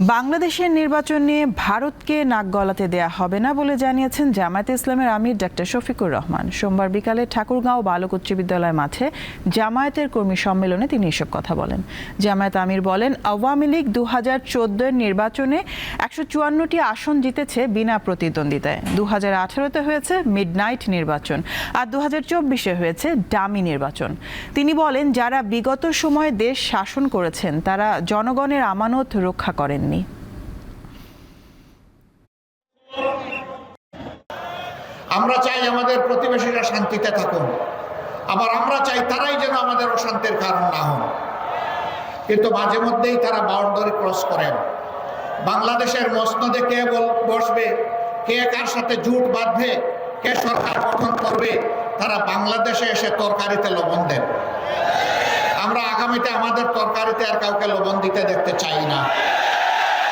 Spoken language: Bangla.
বাংলাদেশের নির্বাচন নিয়ে ভারতকে নাক গলাতে দেয়া হবে না বলে জানিয়েছেন জামায়াতে ইসলামের আমির ডাক্তার শফিকুর রহমান। সোমবার বিকালে ঠাকুরগাঁও বালক উচ্চ বিদ্যালয় মাঠে জামায়াতের কর্মী সম্মেলনে তিনি এসব কথা বলেন। জামায়াত আমির বলেন, আওয়ামী লীগ দু হাজার চোদ্দোর নির্বাচনে একশো চুয়ান্নটি আসন জিতেছে বিনা প্রতিদ্বন্দ্বিতায়। দু হাজার আঠারোতে হয়েছে মিডনাইট নির্বাচন আর দু হাজার চব্বিশে হয়েছে ডামি নির্বাচন। তিনি বলেন, যারা বিগত সময়ে দেশ শাসন করেছেন, তারা জনগণের আমানত রক্ষা করেননি আমরা চাই আমাদের প্রতিবেশীরা শান্তিতে থাকুন। আবার আমরা চাই তারাই যেন আমাদের অশান্তির কারণ না হন। কিন্তু মাঝে মধ্যেই তারা বাউন্ডারি ক্রস করেন। বাংলাদেশের মসনদে কে বসবে? কে কার সাথে জুট বাঁধবে? কে সরকার গঠন করবে? তারা বাংলাদেশে এসে তরকারিতে লবণ দেন। আমরা আগামীতে আমাদের তরকারিতে আর কাউকে লবণ দিতে দেখতে চাই না।